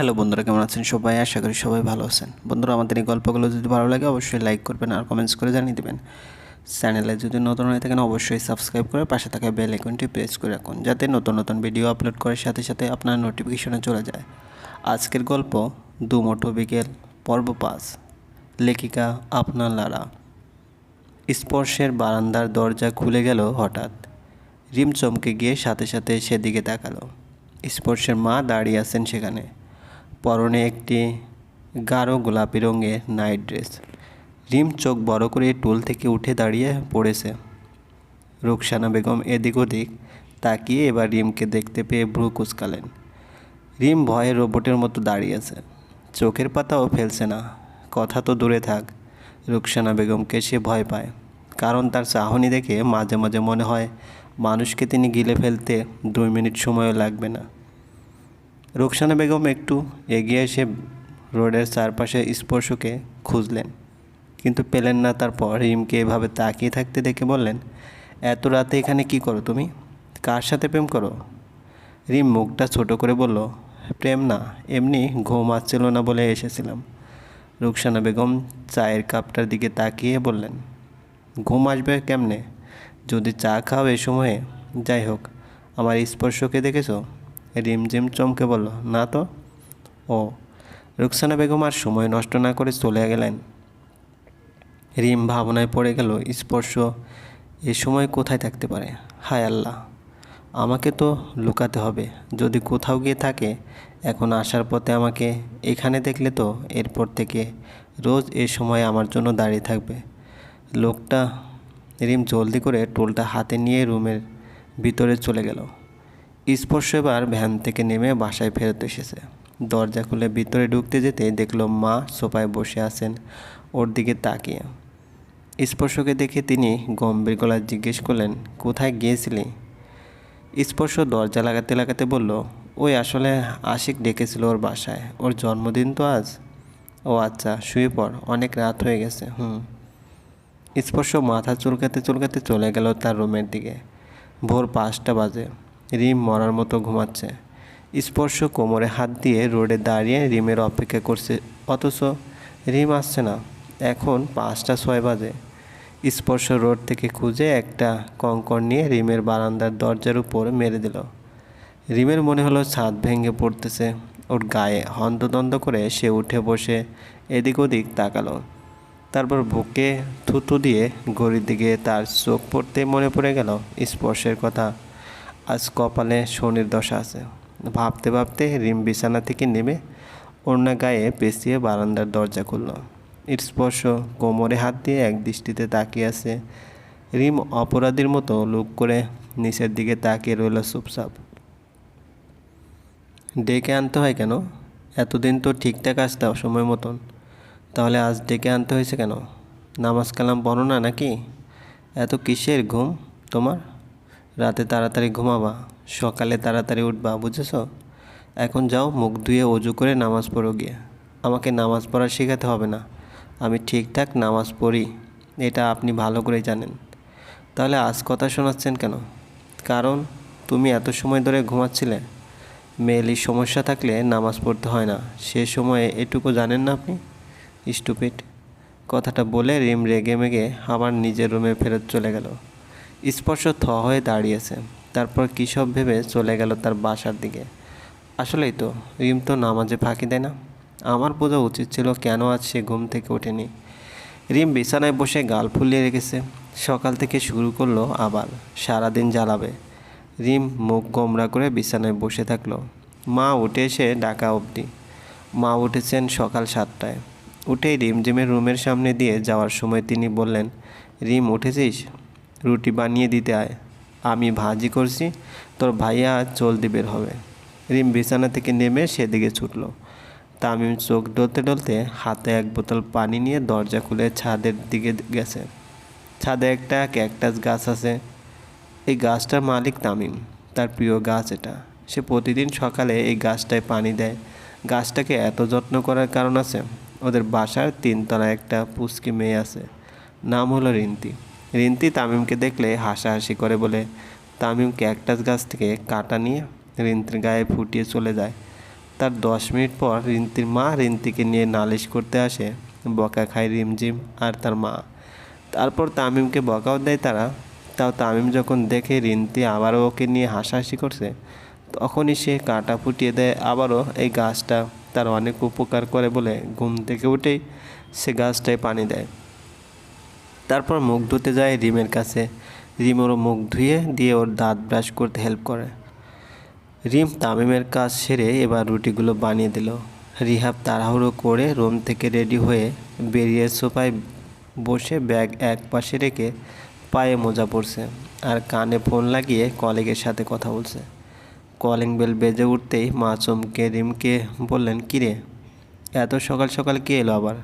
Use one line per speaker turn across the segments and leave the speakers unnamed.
Hello বন্ধুরা, কেমন আছেন সবাই? আশা করি সবাই ভালো আছেন। বন্ধুরা, আমাদের এই গল্পগুলো যদি ভালো লাগে, অবশ্যই লাইক করবেন আর কমেন্টস করে জানিয়ে দেবেন। চ্যানেলে যদি নতুন হয়ে থাকেন, অবশ্যই সাবস্ক্রাইব করে পাশে থাকা বেল আইকনটি প্রেস করে রাখুন, যাতে নতুন নতুন ভিডিও আপলোড করার সাথে সাথে আপনার নোটিফিকেশনে চলে যায়। আজকের গল্প দুমোটো বিকেল, পর্ব পাঁচ। লেখিকা আপনার লারা। স্পর্শের বারান্দার দরজা খুলে গেল হঠাৎ। রিম চমকে গিয়ে সাথে সাথে সেদিকে তাকালো। স্পর্শের মা দাঁড়িয়ে আছেন সেখানে। পরনে একটি গাঢ় গোলাপি রঙের নাইট ড্রেস। রিম চোখ বড় করে টুল থেকে উঠে দাঁড়িয়ে পড়েছে। রুকসানা বেগম এদিক ওদিক তাকিয়ে এবার রিমকে দেখতে পেয়ে ভ্রু কুচকালেন। রিম ভয়ে রোবটের মতো দাঁড়িয়েছে। চোখের পাতাও ফেলছে না। কথা তো দূরে থাক, রুকসানা বেগমকে সে ভয় পায়। কারণ তার চাহনি দেখে মাঝে মাঝে মনে হয়, মানুষকে তিনি গিলে ফেলতে দুই মিনিট সময়ও লাগবে না। রুকসানা বেগম একটু এগিয়ে এসে রোডের চারপাশে স্পর্শকে খুঁজলেন। কিন্তু পেলেন না, তারপর রিমকে এভাবে তাকিয়ে থাকতে দেখে বললেন, এত রাতে এখানে কি করো তুমি? কার সাথে প্রেম করো? রিম মুখটা ছোট করে বলল, প্রেম না, এমনি ঘুম আসছিল না বলে এসেছিলাম। রুকসানা বেগম চায়ের কাপটার দিকে তাকিয়ে বললেন, ঘুম আসবে কেমনে? যদি চা খাও এ সময়ে, যাই হোক, আমার স্পর্শকে দেখেছ? রিমঝিম চমকে বলল, না তো। ও। রুকসানা বেগম আর সময় নষ্ট না করে চলে গেলেন। রিম ভাবনায় পড়ে গেল, স্পর্শ এ সময় কোথায় থাকতে পারে? হায় আল্লাহ, আমাকে তো লুকাতে হবে। যদি কোথাও গিয়ে থাকে, এখন আসার পথে আমাকে এখানে দেখলে তো এরপর থেকে রোজ এ সময় আমার জন্য দাঁড়িয়ে থাকবে। লোকটা, রিম জলদি করে টোলটা হাতে নিয়ে রুমের ভিতরে চলে গেল। স্পর্শ এবার ভ্যান থেকে নেমে বাসায় ফেরত এসেছে। দরজা খুলে ভিতরে ঢুকতে যেতে দেখল মা সোফায় বসে আছেন, ওর দিকে তাকিয়ে। স্পর্শকে দেখে তিনি গম্ভীর গলায় জিজ্ঞেস করলেন, কোথায় গিয়েছিলি? স্পর্শ দরজা লাগাতে লাগাতে বলল, ওই আসলে আশিক ডেকেছিল ওর বাসায়। ওর জন্মদিন তো আজ? ও আচ্ছা শুয়ে পড়, অনেক রাত হয়ে গেছে, হুম। স্পর্শ মাথা চুলকাতে চুলকাতে চলে গেল তার রুমের দিকে। ভোর পাঁচটা বাজে। রিম মরার মতো ঘুমাচ্ছে। স্পর্শ কোমরে হাত দিয়ে রোডে দাঁড়িয়ে রিমের অপেক্ষা করছে। অথচ রিম আসছে না। এখন পাঁচটা ছয় বাজে। স্পর্শ রোড থেকে খুঁজে একটা কঙ্কর নিয়ে রিমের বারান্দার দরজার উপর মেরে দিল। রিমের মনে হলো ছাদ ভেঙে পড়তেছে। ওর গায়ে হন্তদন্ত করে সে উঠে বসে এদিক ওদিক তাকালো। তারপর বুকে থুতু দিয়ে ঘড়ির দিকে তার চোখ পড়তে মনে পড়ে গেল স্পর্শের কথা। আজ কপালে শনির দশা আছে। ভাবতে ভাবতে রিম বিছানা থেকে নেমে ওড়না গায়ে পেঁচিয়ে বারান্দার দরজা খুলল। স্পর্শ কোমরে হাত দিয়ে এক দৃষ্টিতে তাকিয়ে আছে। রিম অপরাধীর মতো লুক করে নিচের দিকে তাকিয়ে রইল চুপচাপ। ডেকে আনতে হয় কেন? এতদিন তো ঠিকঠাক আসতাম সময় মতন। তাহলে আজ ডেকে আনতে হয়েছে কেন? নামাজ কালাম পড়ো না নাকি? এত কিসের ঘুম তোমার? রাতে তাড়াতাড়ি ঘুমাবা, সকালে তাড়াতাড়ি উঠবা, বুঝেছ? এখন যাও, মুখ ধুয়ে অজু করে নামাজ পড়ো গিয়ে। আমাকে নামাজ পড়া শেখাতে হবে না। আমি ঠিকঠাক নামাজ পড়ি, এটা আপনি ভালো করে জানেন। তাহলে আজ কথা শোনাচ্ছেন কেন? কারণ তুমি এত সময় ধরে ঘুমাচ্ছিলে মেয়েলির সমস্যা থাকলে নামাজ পড়তে হয় না। সে সময়ে এটুকু জানেন না আপনি? স্টুপিড। কথাটা বলে রিম রেগে মেগে আবার নিজের রুমে ফেরত চলে গেল। স্পর্শ থ হয়ে দাঁড়িয়েছে। তারপর কী সব ভেবে চলে গেল তার বাসার দিকে। আসলেই তো, রিম তো নামাজে ফাঁকি দেয় না। আমার বোঝা উচিত ছিল কেন আজ সে ঘুম থেকে ওঠেনি। রিম বিছানায় বসে গাল ফুলিয়ে রেখেছে। সকাল থেকে শুরু করল আবার, সারাদিন জ্বালাবে। রিম মুখ গোমরা করে বিছানায় বসে থাকল। মা উঠে এসে ডাকা অবধি। মা উঠেছেন সকাল সাতটায়। উঠেই রিমঝিমের রুমের সামনে দিয়ে যাওয়ার সময় তিনি বললেন, রিম, উঠেছিস? রুটি বানিয়ে দিতে আয়। আমি ভাজি করছি, তোর ভাইয়া আজ জলদি বের হবে। রিম বিছানা থেকে নেমে সেদিকে ছুটল। তামিম চোখ ডলতে ডলতে হাতে এক বোতল পানি নিয়ে দরজা খুলে ছাদের দিকে গেছে। ছাদে একটা ক্যাকটাস গাছ আছে। এই গাছটার মালিক তামিম। তার প্রিয় গাছ এটা। সে প্রতিদিন সকালে এই গাছটায় পানি দেয়। গাছটাকে এত যত্ন করার কারণ আছে? ওদের বাসার তিনতলা একটা পুচকি মেয়ে আছে। নাম হলো রিন্তি। রিন্তি তামিমকে দেখলে হাসাহাসি করে বলে তামিম ক্যাকটাস গাছ থেকে কাটা নিয়ে রিন্তির গায়ে ফুটিয়ে চলে যায়। তার দশ মিনিট পর রিন্তির মা রিন্তিকে নিয়ে নালিশ করতে আসে, বকা খায় রিমঝিম আর তার মা। তারপর তামিমকে বকাও দেয় তারা। তাও তামিম যখন দেখে রিন্তি আবারও ওকে নিয়ে হাসাহাসি করছে, তখনই সে কাটা ফুটিয়ে দেয় আবারও এই গাছটা। তার অনেক উপকার করে বলে ঘুম থেকে উঠেই সে গাছটায় পানি দেয়। তারপর মুখ ধুতে যায় রিমের কাছে। রিম ওর মুখ ধুয়ে দিয়ে ওর দাঁত ব্রাশ করতে হেল্প করে। রিম তামিমের কাজ সেরে এবার রুটিগুলো বানিয়ে দিল। রিহাব তাড়াহুড়ো করে রুম থেকে রেডি হয়ে বেরিয়ে সোফায় বসে ব্যাগ এক পাশে রেখে পায়ে মোজা পড়ছে আর কানে ফোন লাগিয়ে কলিগের সাথে কথা বলছে। কলিং বেল বেজে উঠতেই মা চমকে রিমকে বললেন, কিরে, এত সকাল সকাল কে এলো আবার?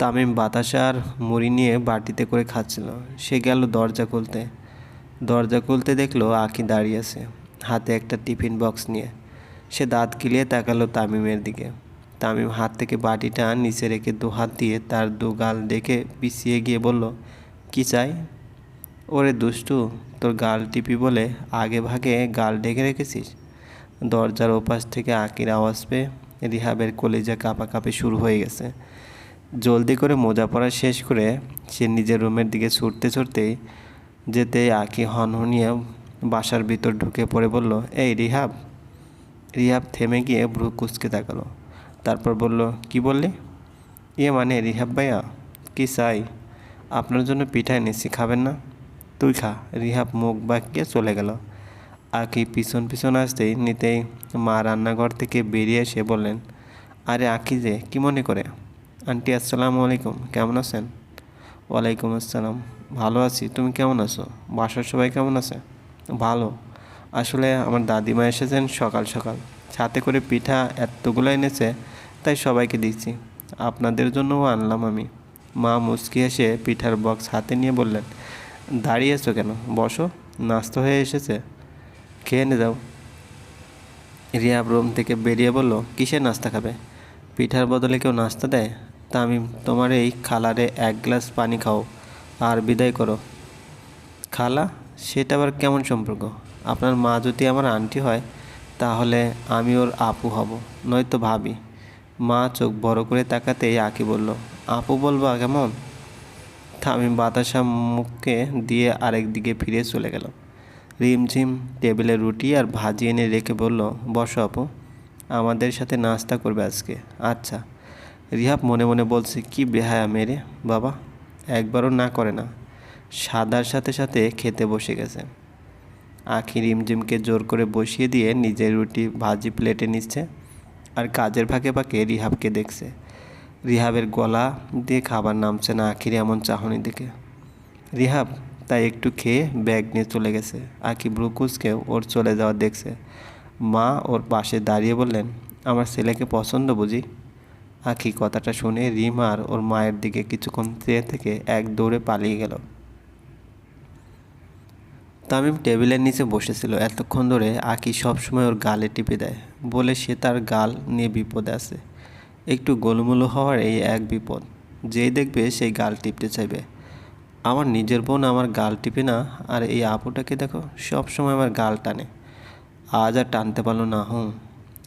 তামিম বাতাসা আর মুড়ি নিয়ে বাটিতে করে খাচ্ছিল। সে গেল দরজা খুলতে। দরজা খুলতে দেখল আঁকি দাঁড়িয়ে আছে, হাতে একটা টিফিন বক্স নিয়ে। সে দাঁত কিলিয়ে তাকালো তামিমের দিকে। তামিম হাত থেকে বাটিটা নিচে রেখে দু হাত দিয়ে তার দু গাল ডেকে পিছিয়ে গিয়ে বলল, কি চাই? ওরে দুষ্টু, তোর গাল টিপি বলে আগে ভাগে গাল ডেকে রেখেছিস? দরজার ওপাশ থেকে আঁকির আওয়াজ পেয়ে রিহাবের কলিজা কাঁপাকাঁপি শুরু হয়ে গেছে। জলদি করে মোজা পরা শেষ করে সে নিজের রুমের দিকে ছুটতে ছুটতেই যেতে আঁকি হনহনিয়ে বাসার ভিতর ঢুকে পড়ে বলল, এই রিহাব। রিহাব থেমে গিয়ে ভ্রু কুচকে তাকালো। তারপর বলল, কি বললি? ইয়ে মানে রিহাব ভাইয়া, কি চাই? আপনার জন্য পিঠা এনেছি খাবেন না? তুই খা। রিহাব মুখ বাঁকিয়ে চলে গেল। আঁকি পিছন পিছন আসতেই নিতেই মা রান্নাঘর থেকে বেরিয়ে এসে বললেন, আরে আঁকি যে, কি মনে করে? আন্টি, আসসালামু আলাইকুম। কেমন আছেন? ওয়ালাইকুম আসসালাম। ভালো আছি। তুমি কেমন আছো? বাসার সবাই কেমন আছে? ভালো। আসলে আমার দাদিমা এসেছেন সকাল সকাল। সাথে করে পিঠা এতগুলো এনেছে, তাই সবাইকে দিচ্ছি। আপনাদের জন্যও আনলাম আমি। মা মুচকি এসে পিঠার বক্স হাতে নিয়ে বললেন দাঁড়িয়েছো কেন? বসো। নাস্তা হয়ে এসেছে। খেয়ে নে যাও রিয়াব রুম থেকে বেরিয়ে বলল, কিসের নাস্তা খাবে? পিঠার বদলে কেউ নাস্তা দেয়? তামিম, তোমার এই খালারে এক গ্লাস পানি খাও আর বিদায় করো। খালা, সেটা আবার কেমন সম্পর্ক? আপনার মা যদি আমার আন্টি হয়, তাহলে আমি ওর আপু হব, নয়তো ভাবি। মা চোখ বড় করে তাকাতেই আঁকি বলল, আপু বলবা কেমন? তামিম বাতাসা মুখকে দিয়ে আরেক দিকে ফিরে চলে গেল। রিমঝিম টেবিলে রুটি আর ভাজি এনে রেখে বলল, বসো আপু, আমাদের সাথে নাস্তা করবে আজকে। আচ্ছা। রিহাব মনে মনে বলছে, কি বেহায়া মেরে বাবা। একবারও না করে না। সাদার সাথে সাথে খেতে বসে গেছে। আখি রিমঝিমকে জোর করে বসিয়ে দিয়ে নিজের রুটি ভাজি প্লেটে নিচ্ছে আর কাজের ফাঁকে ফাঁকে রিহাবকে দেখছে। রিহাবের গলা দিয়ে খাবার নামছে না আখির এমন চাহনি দেখে। রিহাব তাই একটু খেয়ে ব্যাগ নিয়ে চলে গেছে। আখি ব্রুকুসকেও ওর চলে যাওয়া দেখছে। মা ওর পাশে দাঁড়িয়ে বললেন, আমার ছেলেকে পছন্দ বুঝি? আখি কথাটা শুনে রিম আর ওর মায়ের দিকে কিছুক্ষণ চেয়ে থেকে এক দৌড়ে পালিয়ে গেল। তামিম টেবিলের নিচে বসেছিল। এতক্ষণ ধরে আকি সবসময় ওর গালে টিপে দেয় বলে সে তার গাল নিয়ে বিপদে আছে। একটু গোলমুলো হওয়ার এই এক বিপদ। যেই দেখবে সেই গাল টিপতে চাইবে। আমার নিজের বোন আমার গাল টিপে না, আর এই আপুটাকে দেখো, সবসময় আমার গাল টানে। আজ আর টানতে পারল না, হুম।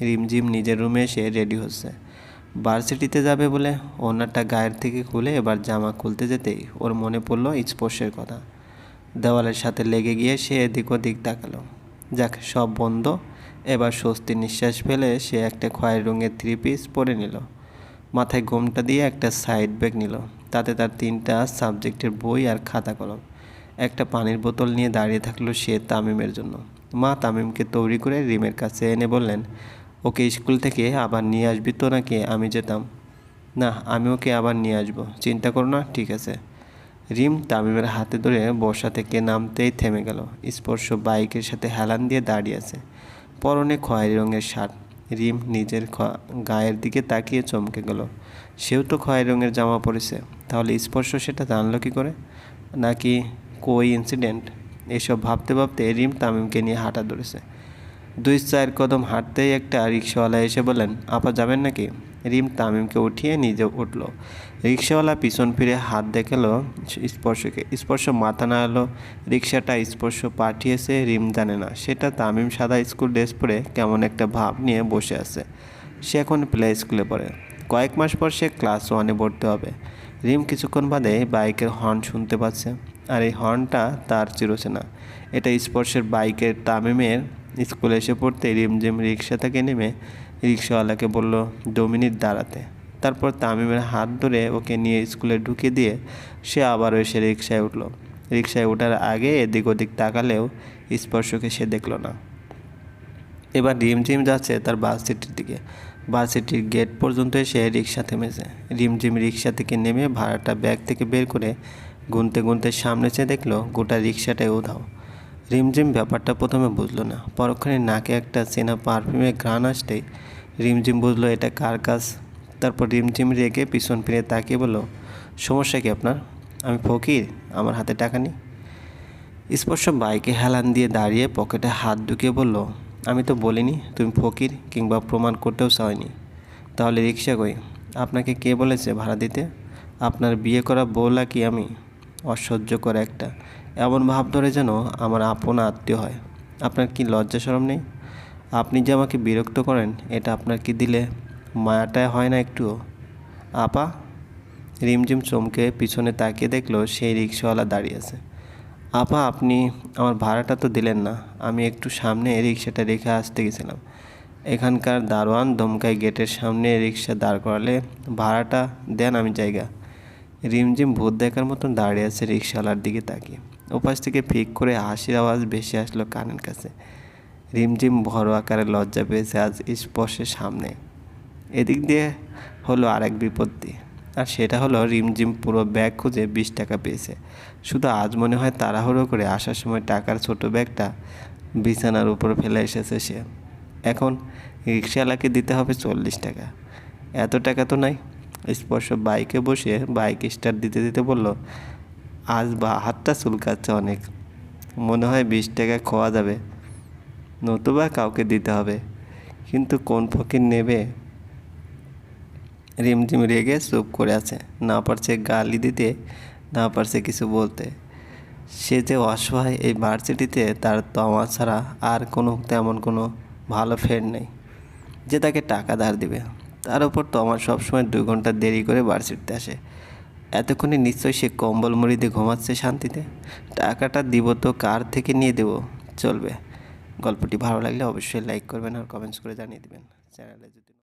রিমঝিম নিজের রুমে এসে রেডি হচ্ছে। ভার্সিটিতে যাবে বলে ওনারটা গায়ের থেকে খুলে এবার জামা খুলতে যেতেই ওর মনে পড়ল স্পর্শের কথা। দেওয়ালের সাথে লেগে গিয়ে সে এদিক ওদিক তাকালো। যাক, সব বন্ধ। এবার স্বস্তি নিঃশ্বাস ফেলে সে একটা খয়ের রঙের থ্রি পিস পরে নিল। মাথায় ঘোমটা দিয়ে একটা সাইড ব্যাগ নিল। তাতে তার তিনটা সাবজেক্টের বই আর খাতা কলম। একটা পানির বোতল নিয়ে দাঁড়িয়ে থাকল সে তামিমের জন্য। মা তামিমকে তৈরি করে রিমের কাছে এনে বললেন ওকে স্কুল থেকে আবার নিয়ে আসবি তো নাকি? আমি যেতাম। না, আমি ওকে আবার নিয়ে আসব। চিন্তা করো না, ঠিক আছে। রিম তামিমের হাতে ধরে বর্ষা থেকে নামতেই থেমে গেল। স্পর্শ বাইকের সাথে হেলান দিয়ে দাঁড়িয়ে আছে। পরনে খয়েরি রঙের শার্ট। রিম নিজের গায়ের দিকে তাকিয়ে চমকে গেল। সেও তো খয়েরি রঙের জামা পরেছে। তাহলে স্পর্শ সেটা জানলো কী করে? নাকি কই ইনসিডেন্ট এসব ভাবতে ভাবতে রিম তামিমকে নিয়ে হাঁটা ধরেছে। দুই চার কদম হাঁটতেই একটা রিক্সাওয়ালা এসে বলেন আপা যাবেন নাকি? রিম তামিমকে উঠিয়ে নিজে উঠল। রিক্সাওয়ালা পিছন ফিরে হাত দেখাল, স্পর্শকে স্পর্শ মাথা না এলো রিক্সাটা স্পর্শ পাঠিয়েছে রিম জানে না। সেটা তামিম সাদা স্কুল ড্রেস পরে কেমন একটা ভাব নিয়ে বসে আছে। সে এখন প্লে স্কুলে পড়ে। কয়েক মাস পর সে ক্লাস ওয়ানে ভর্তি হবে। রিম কিছুক্ষণ বাদে বাইকের হর্ন শুনতে পাচ্ছে। আর এই হর্নটা তার চিরচেনা। এটা স্পর্শের বাইকের তামিমের স্কুলে এসে পড়তে রিমঝিম রিক্সা থেকে নেমে রিক্সাওয়ালাকে বলল দু মিনিট দাঁড়াতে। তারপর তামিমের হাত ধরে ওকে নিয়ে স্কুলে ঢুকে দিয়ে সে আবারও এসে রিক্সায় উঠল। রিক্সায় ওঠার আগে এদিক ওদিক তাকালেও স্পর্শকে সে দেখল না। এবার রিমঝিম যাচ্ছে তার বাস সিটির দিকে। বাস সিটির গেট পর্যন্ত এসে রিক্সা থেমেছে। রিমঝিম রিক্সা থেকে নেমে ভাড়াটা ব্যাগ থেকে বের করে গুনতে গুনতে সামনে চেয়ে দেখল, গোটা রিক্সাটাই উধাও। রিমঝিম ব্যাপারটা প্রথমে বুঝলো না। পরক্ষণে নাকে একটা চেনা পারফিউমের ঘ্রাণ আসতেই রিমঝিম বুঝলো, এটা কার কাজ? তারপর রিমঝিম রেগে পিছন ফিরে তাকিয়ে বলল, সমস্যা কি আপনার? আমি ফকির, আমার হাতে টাকা নেই? স্পর্শ বাইকে হেলান দিয়ে দাঁড়িয়ে পকেটে হাত ঢুকিয়ে বলল, আমি তো বলিনি, তুমি ফকির কিংবা প্রমাণ করতেও চাইনি তাহলে রিক্সা কই? আপনাকে কে বলেছে ভাড়া দিতে? আপনার বিয়ে করা বউলা কি আমি? অসহ্য করে একটা এমন ভাব ধরে যেন আমার আপন আত্মীয় হয়। আপনার কি লজ্জা সরম নেই? আপনি যে আমাকে বিরক্ত করেন, এটা আপনার কি দিলে মায়াটায় হয় না একটুও? আপা, রিমঝিম চমকে পিছনে তাকিয়ে দেখল সেই রিক্সাওয়ালা দাঁড়িয়ে আছে। আপা, আপনি আমার ভাড়াটা তো দিলেন না, আমি একটু সামনে রিক্সাটা রেখে আসতে গেছিলাম। এখানকার দারোয়ান ধমকাই গেটের সামনে রিক্সা দাঁড় করালে, ভাড়াটা দেন আমি জায়গা। রিমঝিম ভূত দেখার মতন দাঁড়িয়ে আছে রিক্সাওয়ালার দিকে তাকিয়ে। ওপাশ থেকে ফিক করে হাসির আওয়াজ ভেসে আসলো কানের কাছে। রিমঝিম বড় আকারে লজ্জা পেয়েছে আজ স্পর্শের সামনে। এদিক দিয়ে হলো আরেক বিপত্তি, আর সেটা হলো রিমঝিম পুরো ব্যাগ খুঁজে বিশ টাকা পেয়েছে। শুধু আজ মনে হয় তাড়াহুড়ো করে আসার সময় টাকার ছোট ব্যাগটা বিছানার উপর ফেলে এসেছে সে। এখন রিক্সাওয়ালাকে দিতে হবে চল্লিশ টাকা। এত টাকা তো নাই। স্পর্শ বাইকে বসে বাইক স্টার্ট দিতে দিতে বলল আজ বা হাতটা চুলকাচ্ছে অনেক। মনে হয় বিশ টাকা খোয়া যাবে। নতুবা কাউকে দিতে হবে। কিন্তু কোন ফকির নেবে? রিমঝিম রেগে চুপ করে আছে। না পারছে গালি দিতে, না পারছে কিছু বলতে। সে যে অসহায় এই ভার্সিটিতে, তার তমা ছাড়া আর কোনো তেমন কোনো ভালো ফ্রেন্ড নেই। যে তাকে টাকা ধার দিবে। তার উপর তমার সবসময় দুই ঘণ্টা দেরি করে ভার্সিটিতে আসে। এতক্ষণে নিশ্চয়ই সে কম্বল মুড়ি দিয়ে ঘুমাচ্ছে শান্তিতে। টাকাটা দিব তো কার থেকে নিয়ে দেব? চলবে। গল্পটি ভালো লাগলে অবশ্যই লাইক করবেন আর কমেন্টস করে জানিয়ে দেবেন। চ্যানেলে যদি